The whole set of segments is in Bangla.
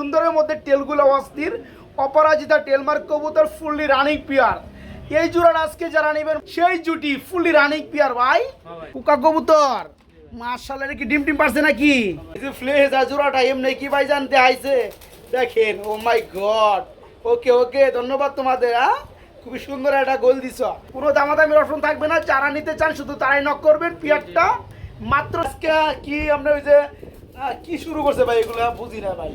সুন্দরের মধ্যে টেলগুলো অস্থির, অপরাজিতা টেলমার্ক কবুতর ফুললি রানিং পিয়ার। এই জোড়াটা আজকে যারা নেবেন, সেই জুটি ফুললি রানিং পিয়ার ভাই। কুকা কবুতর। মার্শাল কি ডিম টিম পারছে নাকি? এই যে ফ্লেজা জোড়াটা এমনি কি ভাই জানতে আইছে? দেখেন ও মাই গড ওকে ওকে, ধন্যবাদ তোমাদের হ্যাঁ খুবই সুন্দর একটা গোল দিছ। কোনো দামাদামির অপশন থাকবে না, যারা নিতে চান শুধু তারাই নক করবেন পিয়ারটা। মাত্র আজকে কি আমরা ওই যে কি শুরু করছে ভাই এগুলো? বুঝি না ভাই।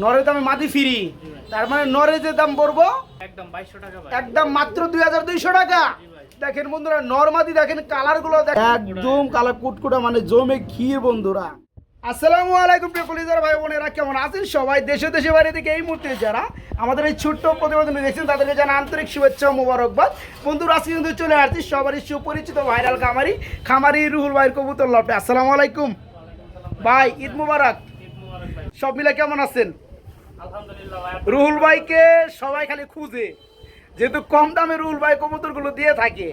নরের দামে মাটি। ফিরি। তার মানে নরে যে দাম পড়ব একদম বাইশশো টাকা একদম মাত্র দুই হাজার দুইশো টাকা। দেখেন বন্ধুরা নরমাদি দেখেন কালারগুলো দেখেন। একদম কালার কুটকুটা মানে জমে ক্ষীর বন্ধুরা। আসসালামু আলাইকুম প্রিয় ভাই বোনেরা কেমন আছেন সবাই? দেশে দেশে বাইরে থেকে এই মুহূর্তে যারা আমাদের এই ছোট্ট প্রতিবেদনে দেখছেন তাদেরকে জানা আন্তরিক শুভেচ্ছা মোবারকবাদ। বন্ধুরা আজকে কিন্তু চলে আসছি সবারই সুপরিচিত ভাইরাল খামারি খামারি রুহুল ভাইয়ের কবুতর লপে আসসালামু আলাইকুম। ভাই ঈদ মুবারক। সব মিলে কেমন আছেন? আলহামদুলিল্লাহ রুহুল ভাইকে সবাই খালি খুঁজে। যেহেতু কম দামে রুহুল ভাই কবুতরগুলো দিয়ে থাকে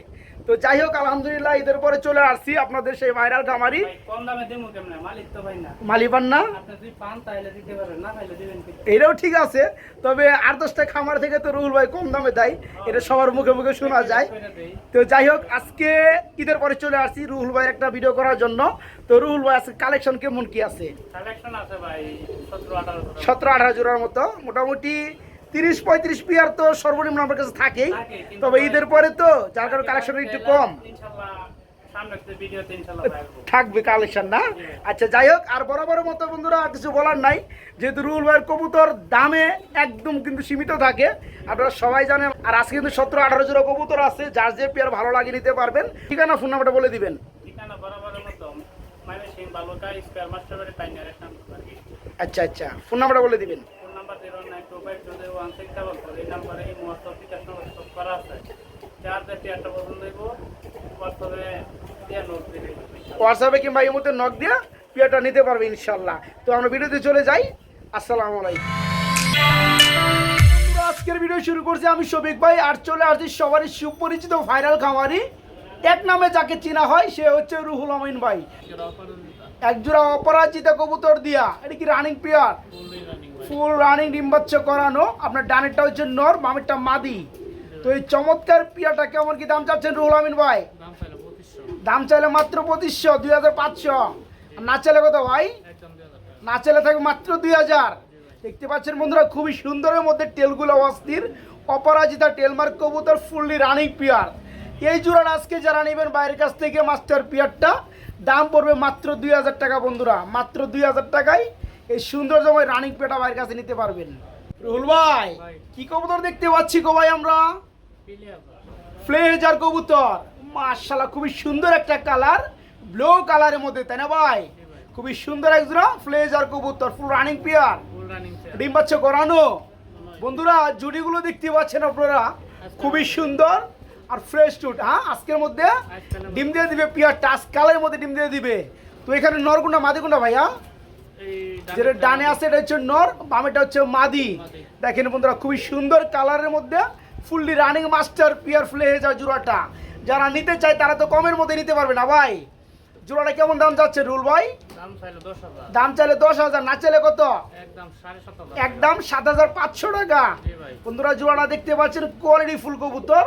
তো যাই হোক আলহামদুলিল্লাহ ঈদের পরে চলে আসছি আপনাদের সেই ভাইরাল খামারি। ভাই কম দামে দেবো কেমনে? মালিক তো ভাই না। মালিবান এটাও ঠিক আছে তবে আট দশটা খামার থেকে তো রুহুল ভাই কম দামে দেয় এটা সবার মুখে মুখে শোনা যায়। তো যাই হোক আজকে ঈদের পরে চলে আসছি রুহুল ভাইয়ের একটা ভিডিও করার জন্য। তো রুহুল ভাই আজকে কালেকশন কেমন কি আছে? কালেকশন ভাই সতেরো আঠারো জোড়ার মতো। মোটামুটি তিরিশ পঁয়ত্রিশ পিয়ার তো সর্বনিম্ন আমার কাছে থাকেই তবে ঈদের পরে তো যার কারণে কালেকশন একটু কম। থাকব। কালেকশন না? আচ্ছা যাই হোক আর বরাবরের মতো বন্ধুরা আর কিছু বলার নাই যেহেতু রুল ভাইয়ের কবুতর দামে একদম কিন্তু সীমিত থাকে আপনারা সবাই জানেন আর আজকে কিন্তু সতেরো আঠারো জোড়া কবুতর আছে যার যে পেয়ার ভালো লাগে নিতে পারবেন ঠিকানা ফোন নাম্বারটা বলে দিবেন। মানে আচ্ছা আচ্ছা ফোন নাম্বারটা বলে দিবেন phone number zero nine two মুহূর্তে হোয়াটসঅ্যাপে কিংবা এই মধ্যে নক দিয়ে পেয়ারটা নিতে পারবে ইনশাল্লাহ তো আমরা ভিডিওতে চলে যাই। আসসালামু আজকের ভিডিও শুরু করছি আমি শফিক ভাই, আর চলে আসছি সবারই সুপরিচিত ভাইরাল খামারি। এক নামে যাকে চেনা হয়, সে হচ্ছে রুহুল আমিন ভাই। একজোড়া অপরাজিতা কবুতর দিয়া। এটা কি রানিং পেয়ার ফুল রানিং ডিম্বাচ্ছ করানো। আপনার ডানেরটা হচ্ছে নর, বামেরটা মাদি। তো এই চমৎকার পিয়াটা কেমন কি দাম চাচ্ছেন রুহুল আমিন ভাই? দাম চাইলে মাত্র পঁচিশশো, দুই হাজার পাঁচশো। না চাইলে কত ভাই? না চাইলে থাকবে মাত্র দুই হাজার। দেখতে পাচ্ছেন বন্ধুরা, খুবই সুন্দরের মধ্যে টেলগুলো অস্থির। অপরাজিতা, টেলমার্ক কবুতর ফুললি রানিং পিয়ার এই জোড়ার আজকে যারা নেবেন বাইরের কাছ থেকে মাস্টার পিয়ারটা দাম পড়বে মাত্র দুই হাজার টাকা বন্ধুরা মাত্র দুই হাজার টাকায় এই সুন্দর জমায় রানিং পেটা বাইরের কাছে নিতে পারবেন। রুহুল ভাই। কি কবুতর দেখতে পাচ্ছি গো ভাই আমরা? ফ্লেজার কবুতর। মার্শাল্লাহ খুবই সুন্দর একটা কালার ব্লু কালারের মধ্যে তাই না ভাই? খুবই সুন্দর একজোড়া ফ্লেজার কবুতর ফুল রানিং পিয়ার ডিম বাচ্চা করানো বন্ধুরা জুড়িগুলো দেখতে পাচ্ছেন আপনারা? খুবই সুন্দর। আর ফ্রেশ টুট হ্যাঁ? আজকের মধ্যে ডিম দিয়ে দিবে পিয়ার টাস কালের মধ্যে ডিম দিয়ে দিবে। তো এখানে নরগুন্ডা মাদিগুন্ডা ভাইয়া? যেটা ডানে আছে এটা হচ্ছে নর বামেটা হচ্ছে মাদি। দেখেন বন্ধুরা খুবই সুন্দর কালারের মধ্যে ফুললি রানিং মাস্টার পিয়ার ফ্লে হয়ে যায় জোড়াটা। যারা নিতে চায় তারা তো কমের মধ্যে নিতে পারবে না ভাই। জোড়াটা কেমন দাম যাচ্ছে রুল ভাই? দাম চাইলে দশ হাজার। না চাইলে কত? একদম সাত হাজার। পাঁচশো টাকা। বন্ধুরা জোড়াটা দেখতে পাচ্ছেন কোয়ালিটি ফুল কবুতর।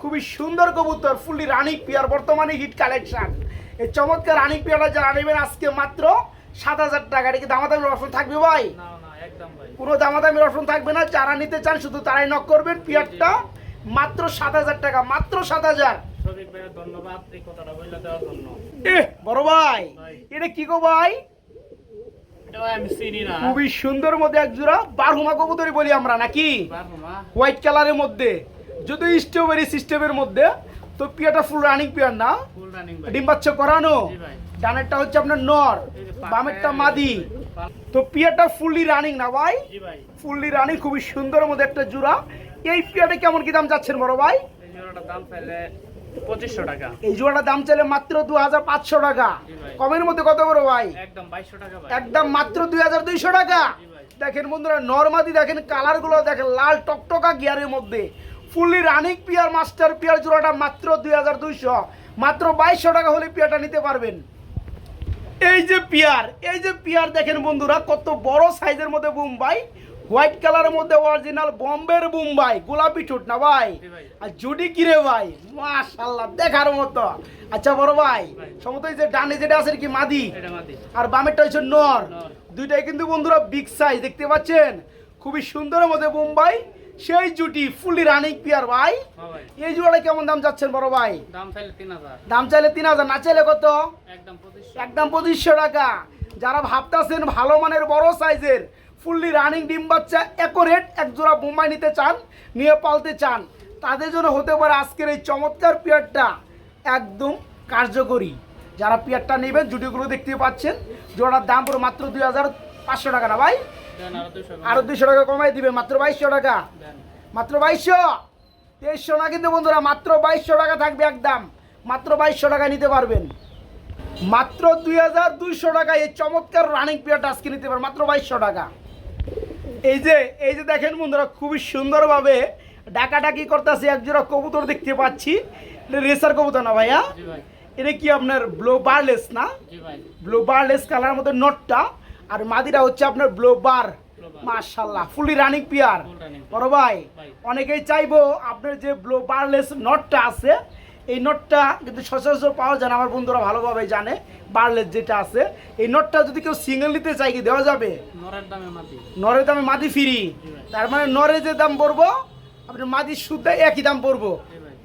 খুবই সুন্দর কবুতর ফুললি রানিং পিয়ার বর্তমানে হিট কালেকশন এই চমৎকার রানিং পিয়ারটা যারা নেবেন আজকে মাত্র সাত হাজার টাকা। এটা কি দামাদামির অপশন থাকবে ভাই? কোনো দামাদামির অপশন থাকবে না। যারা নিতে চান শুধু তারাই নক করবেন। পিয়ারটা মাত্র সাত হাজার টাকা মাত্র সাত হাজার। ধন্যবাদ। এই কথাটা বলে দেওয়ার জন্য বড় ভাই। এটা কি গো ভাই? খুবই সুন্দর মধ্যে এক জোড়া বারহুমা কবুতরই বলি আমরা নাকি? হোয়াইট কালারের মধ্যে। যদি স্ট্রবেরি সিস্টেমের মধ্যে তো পিয়াটা ফুল রানিং পিয়ার না? ডিম বাচ্চা করানো? ডানেরটা হচ্ছে আপনার নর বামেরটা মাদি। তো পিয়াটা ফুললি রানিং না ভাই? ফুললি রানিং খুবই সুন্দর মধ্যে একটা জোড়া। এই পিয়াটা কেমন কি দাম যাচ্ছেন বড় ভাই? পঁচিশশো টাকা। এই জোড়াটার দাম চাইলে মাত্র দু হাজার পাঁচশো টাকা। কমের মধ্যে কত বড় ভাই? একদম বাইশশো টাকা একদম মাত্র দুই হাজার দুইশো টাকা। দেখেন বন্ধুরা নর্মাদি দেখেন কালারগুলো দেখেন লাল টকটকা গিয়ারের মধ্যে। Fully running pair master pair জোড়াটা মাত্র দুই হাজার দুইশো। মাত্র বাইশশো টাকা হলে পিয়ারটা নিতে পারবেন। এই যে পিয়ার এই যে পিয়ার দেখেন বন্ধুরা কত বড় সাইজের মধ্যে বুম্বাই হোয়াইট কালারের মধ্যে অরিজিনাল বম্বের বুম্বাই গোলাপি ঠোঁট না ভাই। আর জুডি কিরে ভাই? মাশাল্লাহ দেখার মতো। আচ্ছা বড় ভাই। সমত এই যে ডানে যেটা আছে কি মাদি? আর বামেরটা হচ্ছে নর। দুইটাই কিন্তু বন্ধুরা বিগ সাইজ দেখতে পাচ্ছেন? খুবই সুন্দরের মধ্যে বোম্বাই সেই জুটি ফুলি রানিং পিয়ার ভাই। হ্যাঁ এই জোড়াটা কেমন দাম যাচ্ছেন বড় ভাই? দাম চাইলে তিন হাজার। না চাইলে কত? একদম পঁচিশশো। টাকা। যারা ভাবতেছেন ভালো মানের বড় সাইজের ফুললি রানিং ডিম বাচ্চা একরেট এক জোড়া বোম্বাই নিতে চান নিয়ে পালতে চান তাদের জন্য হতে পারে আজকের এই চমৎকার পিয়ারটা একদম কার্যকরী। যারা পিয়ারটা নেবেন জুটিগুলো দেখতে পাচ্ছেন জোড়ার দাম পুরো মাত্র দুই হাজার পাঁচশো টাকা না ভাই? আরও দুইশো টাকা। কমাই দিবে মাত্র বাইশশো টাকা। মাত্র বাইশশো? তেইশশো না কিন্তু বন্ধুরা মাত্র বাইশশো টাকা থাকবে একদম। মাত্র বাইশশো টাকা নিতে পারবেন। মাত্র দুই হাজার দুইশো টাকা এই চমৎকার রানিং পিরিয়ড আজকে নিতে পারবেন মাত্র বাইশশো টাকা। এই যে এই যে দেখেন বন্ধুরা খুবই সুন্দরভাবে ডাকাডাকি করতেছে একজোড়া কবুতর দেখতে পাচ্ছি। এটা রেসার কবুতর না ভাইয়া? এটা কি আপনার ব্লো বারলেস না? ব্লো বারলেস কালার মধ্যে নটটা আর মাদিরা হচ্ছে আপনার ব্লো বার Blow bar। মাশাল্লাহ ফুলি রানিং পিয়ার বড় ভাই। অনেকেই চাইব আপনার যে ব্লো বারলেস নটটা আছে এই নটটা কিন্তু সচরাচর পাওয়া যায় না আমার বন্ধুরা ভালোভাবে জানে বারলেস যেটা আছে। এই নটটা যদি কেউ সিঙ্গেল নিতে চাই কি দেওয়া যাবে? নরের দামে মাদি। ফ্রি তার মানে নরে যে দাম পড়ব আপনার মাদি শুদ্ধ একই দাম পড়ব।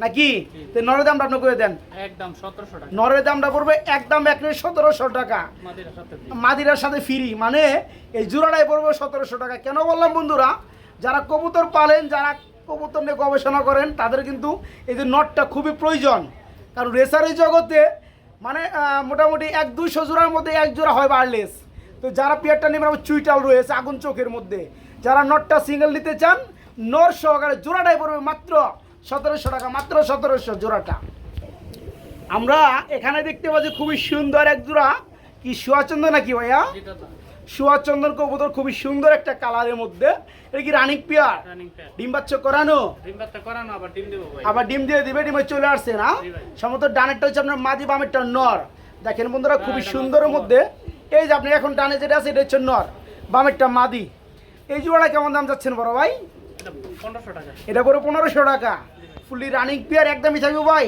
নাকি। তো নরের দামটা আপনি করে দেন। একদম সতেরোশো টাকা। নরের দামটা পড়বে একদম এক সতেরোশো টাকা। মাদিরার সাথে ফ্রি মানে এই জোড়াটাই পড়বে সতেরোশো টাকা। কেন বললাম বন্ধুরা যারা কবুতর পালেন যারা কবুতর নিয়ে গবেষণা করেন তাদের কিন্তু এই যে নটটা খুবই প্রয়োজন। কারণ রেসারের জগতে মানে মোটামুটি এক দুইশো জোড়ার মধ্যে এক জোড়া হয় বারলেস তো যারা পিয়ারটা নেবেন আমার চুইটাল রয়েছে আগুন চোখের মধ্যে। যারা নটটা সিঙ্গেল নিতে চান নর সহকারে জোড়াটাই পড়বে মাত্র সতেরোশো টাকা মাত্র সতেরোশো জোড়াটা। আমরা এখানে দেখতে পাচ্ছি খুবই সুন্দর এক জোড়া। কি সুয়াচন্দ্র নাকি ভাইয়া? সুয়াচন্দন কবুতর খুবই সুন্দর একটা কালারের মধ্যে। এটা কি রানিক পিয়ার রানিং প্যাড ডিম বাচ্চা করানো? ডিম বাচ্চা করানো আবার ডিম দেবো আবার ডিম দিয়ে দিবে ডিমে চলে আসছে না। সমত ডানেরটা হচ্ছে আপনার মাদি বামেরটা নর। দেখেন বন্ধুরা হ্যাঁ, খুবই এটা সুন্দরের মধ্যে। এই যে আপনি এখন ডানে যেটা আছে এটা হচ্ছে নর বামেরটা মাদি। এই জোড়া কেমন দাম যাচ্ছেন বড় ভাই? এটা পুরো পনেরোশো টাকা। ফুলি রানিং পিয়ার একদমই থাকবে ভাই।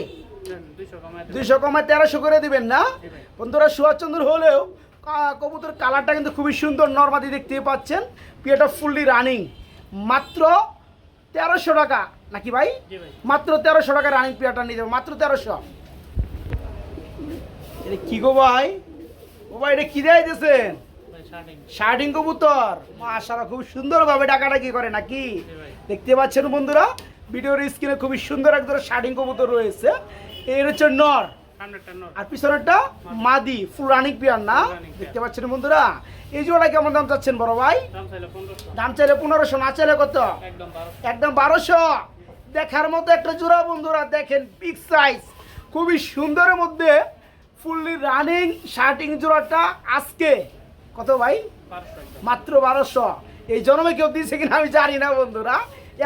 দুইশো কমায় তেরোশো করে দিবেন না? বন্ধুরা সুভাষচন্দ্র হলেও কবুতর কালারটা কিন্তু খুবই সুন্দর নর্মাদি দেখতে পাচ্ছেন। পিয়াটা ফুললি রানিং মাত্র তেরোশো টাকা। নাকি ভাই? মাত্র তেরোশো টাকা রানিং পিয়াটা নিয়ে যাবে মাত্র তেরোশো। এটা কি গো ভাই? ও ভাই এটা কি দেয় দিয়েছেন শার্টিং কবুতর। মাশাআল্লাহ, খুব সুন্দরভাবে ডাকাডাকি করে নাকি? দেখতে পাচ্ছেন বন্ধুরা, ভিডিওর স্ক্রিনে খুবই সুন্দর একদম শার্টিং কবুতর রয়েছে। এর হচ্ছে নর। আর পিছনেরটা মাদি ফুল রানিং পিয়ার না? দেখতে পাচ্ছেন বন্ধুরা। এই জোড়া কেমন দাম চাচ্ছেন বড় ভাই? দাম চাইলে পনেরোশো, না চাইলে কত? একদম বারোশো। দেখার মতো একটা জোড়া বন্ধুরা, দেখেন বিগ সাইজ খুবই সুন্দরের মধ্যে ফুললি রানিং শার্টিং জোড়াটা আজকে। কত ভাই? মাত্র বারোশো। এই জন্মে কেউ দিয়েছে কিনা আমি জানি না বন্ধুরা।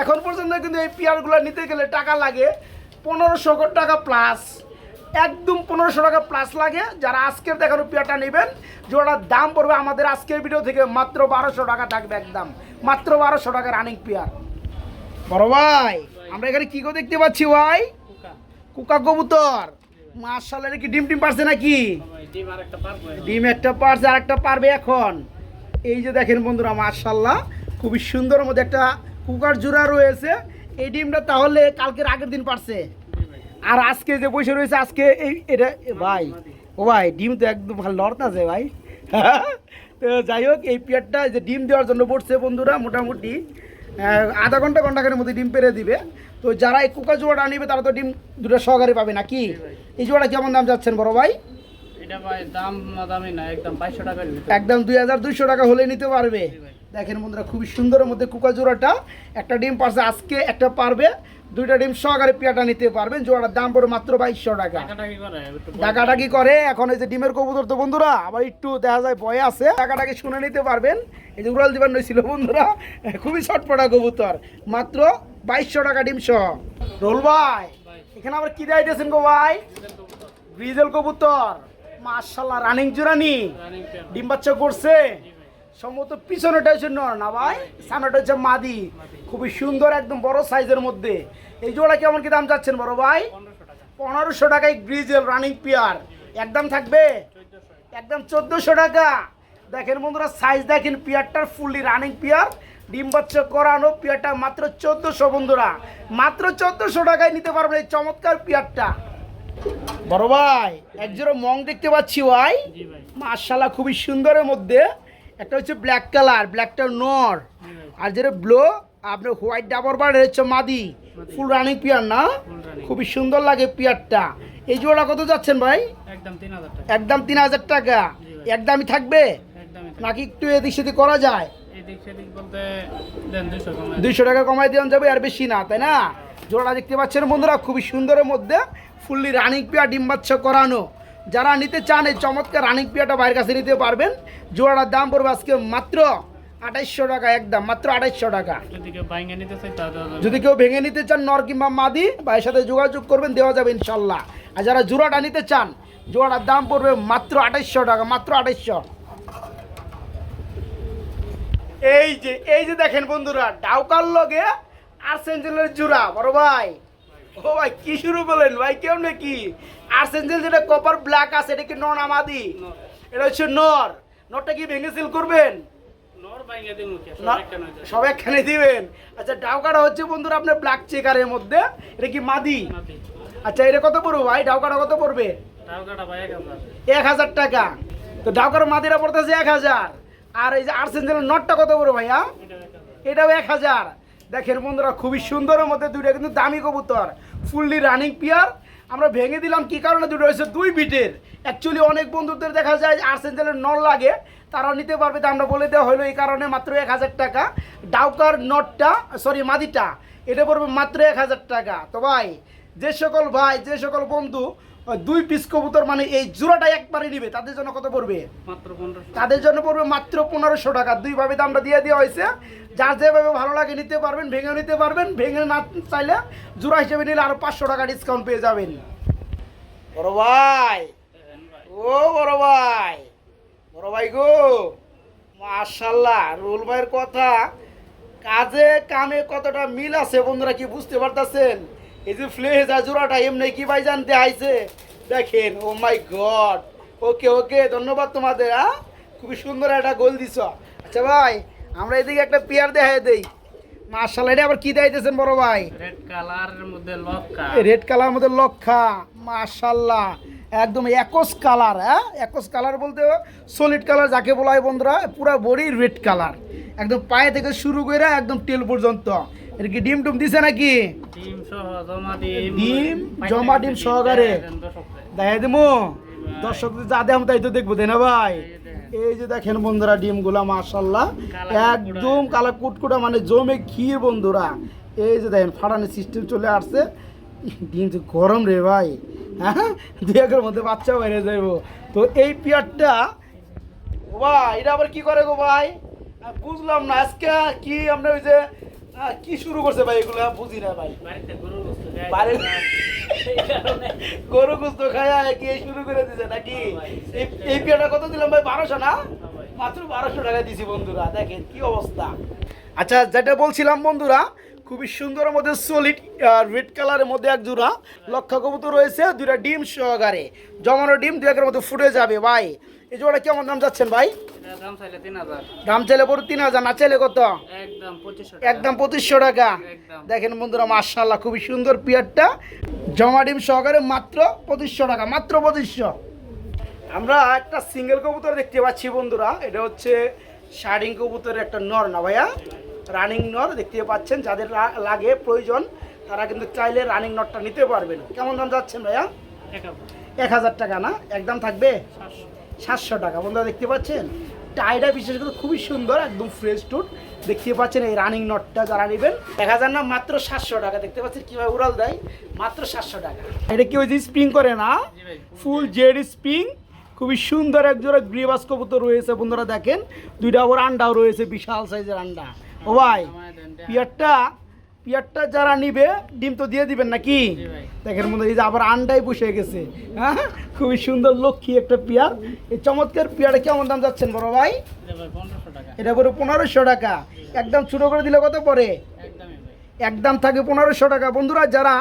এখন পর্যন্ত কিন্তু এই পিয়ারগুলো নিতে গেলে টাকা লাগে। পনেরোশো টাকা প্লাস একদম পনেরোশো টাকা প্লাস লাগে। যারা আজকের দেখানো পিয়ারটা নেবেন জোড়ার দাম পড়বে আমাদের আজকের ভিডিও থেকে মাত্র বারোশো টাকা থাকবে একদম। মাত্র বারোশো টাকা রানিং পিয়ার বড় ভাই আমরা এখানে কী করে দেখতে পাচ্ছি ভাই? কুকা। কবুতর। মার্শাল কি ডিম টিম পারছে নাকি? ডিম একটা পারছে, আর একটা পারবে এখন। এই যে দেখেন বন্ধুরা মার্শাল্লাহ খুবই সুন্দর মধ্যে একটা কুকার জোড়া রয়েছে। এই ডিমটা তাহলে কালকের আগের দিন পারছে। আর আজকে যে বসে রয়েছে, আজকে এই এটা ভাই, ও ভাই, ডিম তো একদম ভালো লড়তে আছে ভাই। তো যাই হোক, এই পেয়ারটা যে ডিম দেওয়ার জন্য পড়ছে বন্ধুরা, মোটামুটি আধা ঘণ্টা, ঘন্টাখানের মধ্যে ডিম পেরে দিবে। তো যারা এই কুকা জোড়াটা নিবে, তারা তো ডিম দুটো সহকারে পাবে নাকি? এই জোড়াটা কেমন দাম যাচ্ছেন বড় ভাই? এটা ভাই দাম না দামি না একদম বাইশশো টাকার ভিতরে। একদম দুই হাজার দুইশো টাকা হলে নিতে পারবে। দেখেন বন্ধুরা খুবই সুন্দরের মধ্যে কুকা জোড়াটা একটা ডিম পারছে আজকে একটা পারবে দুইটা ডিম সহকারে পেয়াটা নিতে পারবেন জোড়াটার দাম পড়ে মাত্র বাইশশো টাকা। টাকাটা কি করে এখন এই যে ডিমের কবুতর তো বন্ধুরা আবার একটু দেখা যায় ভয় আছে ডাকাডাকি শুনে নিতে পারবেন। এই যে উড়াল দিবার ছিল বন্ধুরা খুবই ছটপটা কবুতর মাত্র বাইশশো টাকা ডিম সহ। রোল ভাই এখানে আবার কি দেয় গো ভাই? গ্রিজেল কবুতর। মাশাল্লাহ রানিং জোরানি রানিং ডিম বাচ্চা করছে। সম্ভবত পিছনেটা হচ্ছে নর না ভাই? সামনেটা হচ্ছে মাদি। খুবই সুন্দর একদম বড় সাইজের মধ্যে। এই জোড়া কেমন কি দাম চাচ্ছেন বড় ভাই? পনেরোশো টাকায় গ্রিজেল রানিং পেয়ার একদম থাকবে? একদম চোদ্দোশো টাকা। দেখেন বন্ধুরা সাইজ দেখেন পিয়ারটার ফুললি রানিং পিয়ার ডিম বাচ্চা করানো পিয়ারটা মাত্র চোদ্দোশো বন্ধুরা। মাত্র চোদ্দোশো টাকায় নিতে পারবেন এই চমৎকার পিয়ারটা বড় ভাই একজোড়া মং দেখতে পাচ্ছি ভাই। মার্শাল্লাহ খুবই সুন্দরের মধ্যে। একটা হচ্ছে ব্ল্যাক কালার ব্ল্যাকটা নর। আর যেটা ব্লো আপনার হোয়াইট ডাবর বার হচ্ছে মাদি। ফুল রানিং পিয়ার না? খুবই সুন্দর লাগে পিয়ারটা এই জোড়া কত যাচ্ছেন ভাই? একদম তিন হাজার টাকা। একদমই থাকবে। নাকি একটু এদিক সেদিক করা যায়? দুইশো টাকা কমাই দেওয়া যাবে আর বেশি না তাই না? জোড়া দেখতে পাচ্ছেন বন্ধুরা খুবই সুন্দরের মধ্যে ফুললি রানিং পিয়া ডিম বাচ্চা করানো। যারা নিতে চান এই চমৎকার রানিং পিয়াটা বাইরের কাছে নিতে পারবেন। জোড়াটার দাম পড়বে আজকে মাত্র আঠাইশশো টাকা একদম মাত্র আঠাইশশো টাকা। যদি কেউ ভেঙে নিতে চান নর কিংবা মাদি ভাইয়ের সাথে যোগাযোগ করবেন দেওয়া যাবে ইনশাল্লাহ। আর যারা জোড়াটা নিতে চান জোড়াটার দাম পড়বে মাত্র আঠাইশশো টাকা মাত্র আঠাইশশো। এই যে এই যে দেখেন বন্ধুরা ডাউকার লগে আর্সেঞ্জেলের জোড়া বড় ভাই। ও ভাই কি শুরু করলেন? ভাই কেউ নাকি? আর্সেঞ্জেল যেটা কপার ব্ল্যাক আছে এটা কি নন আমাদি এটা হচ্ছে নর। নরটা কি ভেঙে সেল করবেন? সব একখানে দিবেন। আচ্ছা ডাউকাটা হচ্ছে বন্ধুরা আপনার ব্ল্যাক চেকারের মধ্যে। এটা কি মাদি? আচ্ছা এটা কত পড়বে ভাই? ডাউকাটা কত পড়বে? এক হাজার। টাকা। তো ডাউকার মাদিরা পড়তেছে এক হাজার। আর এই যে আর্সেঞ্জেলের নটটা কত পড়বে ভাইয়া? এটাও এক হাজার। দেখেন বন্ধুরা, খুবই সুন্দরের মধ্যে দুইটা কিন্তু দামি কবুতর। ফুললি রানিং পিয়ার আমরা ভেঙে দিলাম, কি কারণে? দুটো হয়েছে দুই বিটের। অ্যাকচুয়ালি অনেক বন্ধুদের দেখা যায় আর্সেঞ্জেলের নল লাগে, তারাও নিতে পারবে, তো আমরা বলে দেওয়া হলো এই কারণে মাত্র এক হাজার টাকা। ডাউকার নটটা সরি মাদিটা এটা পড়বে মাত্র এক হাজার টাকা। তো ভাই, যে সকল ভাই, যে সকল বন্ধু দুই পিস কবুতর মানে এই জোড়াটা একবারে নিবে তাদের জন্য কত পড়বে? তাদের জন্য পড়বে মাত্র পনেরোশো টাকা। দুইভাবে দামটা দিয়ে দেওয়া হয়েছে। যার যেভাবে ভালো লাগে নিতে পারবেন ভেঙে নিতে পারবেন ভেঙে না চাইলে জোড়া হিসেবে নিলে আরও পাঁচশো টাকা ডিসকাউন্ট পেয়ে যাবেন। বড় ভাই। ভাই ও বড় ভাই। বড় ভাই গো। মাশাল্লাহ রুল ভাইয়ের কথা। কাজে কামে কতটা মিল আছে বন্ধুরা কি বুঝতে পারতেছেন? এই যে ফ্লেজা জোড়াটা এমনি কি ভাই জানতে আইছে? দেখেন ও মাই গড ওকে ওকে ধন্যবাদ তোমাদের হ্যাঁ খুবই সুন্দর একটা গোল দিছ। আচ্ছা ভাই আমরা এদিকে একটা পেয়ার দেখাই দেই। এটা আবার কি দেখাইতেছেন বড় ভাই? রেড কালারের মধ্যে লক্কা রেড কালার মধ্যে লক্ষা একদম একস কালার হ্যাঁ একস কালার বলতে সলিড কালার যাকে বলা হয় বন্ধুরা পুরো বডি রেড কালার একদম পায়ে থেকে শুরু করে একদম টেল পর্যন্ত। এটা কি ডিম টুম দিছে নাকি? ডিম জমা ডিম সহকারে। দেখাই দেবো দর্শক যা দেখাম তাই তো দেখব তাই না ভাই? এই যে দেখেন। বন্ধুরা ডিমগুলা মাশাল্লাহ একদম কালা কুটকুটা মানে জমে ক্ষীর বন্ধুরা। এই যে দেখেন ফাটানোর সিস্টেম চলে আসছে। ডিম তো গরম রে ভাই। হ্যাঁ দু একের মধ্যে বাচ্চা বাইরে যাইব। তো এই পিয়ারটা ভাই এটা আবার কি করে গো ভাই? বুঝলাম না আজকে কি আমরা ওই যে কি শুরু করছে ভাই এগুলো? বুঝি না ভাই। বাড়িতে গরু বস্তু দেয় বাড়িতে- এই কারণে। গরু গুস্ত খায়া কি শুরু করে দিছে নাকি? এই- এই কত দিলাম ভাই? বারোশো না? মাত্র বারোশো টাকা দিছি বন্ধুরা দেখেন কি অবস্থা। আচ্ছা যেটা বলছিলাম বন্ধুরা খুবই সুন্দরের মধ্যে সলিড রেড কালারের মধ্যে এক জোড়া লক্ষা কবুতর রয়েছে দুইটা ডিম সহকারে। জমানো ডিম দু একের মধ্যে ফুটে যাবে ভাই। এই জোড়া কেমন দাম যাচ্ছেন ভাই? দাম চাইলে পড়ে তিন হাজার না চাইলে কত? একদম পঁচিশশো টাকা। দেখেন বন্ধুরা মার্শাল্লাহ খুবই সুন্দর পিয়ারটা। জমা ডিম সহকারে মাত্র পঁচিশশো টাকা মাত্র পঁচিশশো। আমরা একটা সিঙ্গেল কবুতর দেখতে পাচ্ছি বন্ধুরা এটা হচ্ছে শার্ডিং কবুতরের একটা নর না ভাইয়া? রানিং নর দেখতে পাচ্ছেন যাদের লাগে প্রয়োজন তারা কিন্তু চাইলে রানিং নটটা নিতে পারবেন। কেমন দাম যাচ্ছেন ভাইয়া? এক হাজার। টাকা না? একদম থাকবে? সাতশো টাকা। বন্ধুরা দেখতে পাচ্ছেন? টাইটা বিশেষ করে খুবই সুন্দর একদম ফ্রেশ টুট দেখতে পাচ্ছেন এই রানিং নটটা যারা নেবেন। এক হাজার না মাত্র সাতশো টাকা। দেখতে পাচ্ছেন কীভাবে উড়াল দেয়? মাত্র সাতশো টাকা। এটা কি ওই যে স্প্রিং করে না। ফুল জেড স্প্রিং খুবই সুন্দর একজোড়া গ্রীবাস কবুতর রয়েছে বন্ধুরা দেখেন। দুইটা ওর আন্ডাও রয়েছে বিশাল সাইজের আন্ডা। ও ভাই। পিয়ারটা পিয়ারটা যারা নিবে ডিম তো দিয়ে দিবেন নাকি? দেখের মধ্যে এই যে আবার আন্ডাই বসে গেছে। হ্যাঁ? খুবই সুন্দর লক্ষ্মী একটা পিয়ার। এই চমৎকার পিয়ারে কেমন দাম যাচ্ছেন বড় ভাই? এটা পুরো পনেরোশো টাকা। একদম ছোটো করে দিলে কত পরে একদম থাকে পনেরোশো টাকা। বন্ধুরা যারা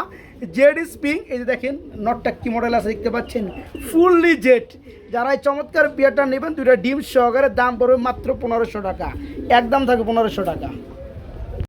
জেড স্প্রিং এই যে দেখেন নটটা কি মডেল আছে দেখতে পাচ্ছেন? ফুললি জেড। যারা এই চমৎকার পিয়ারটা নেবেন দুইটা ডিম সহকারে দাম পড়বে মাত্র পনেরোশো টাকা। একদম থাকে পনেরোশো টাকা।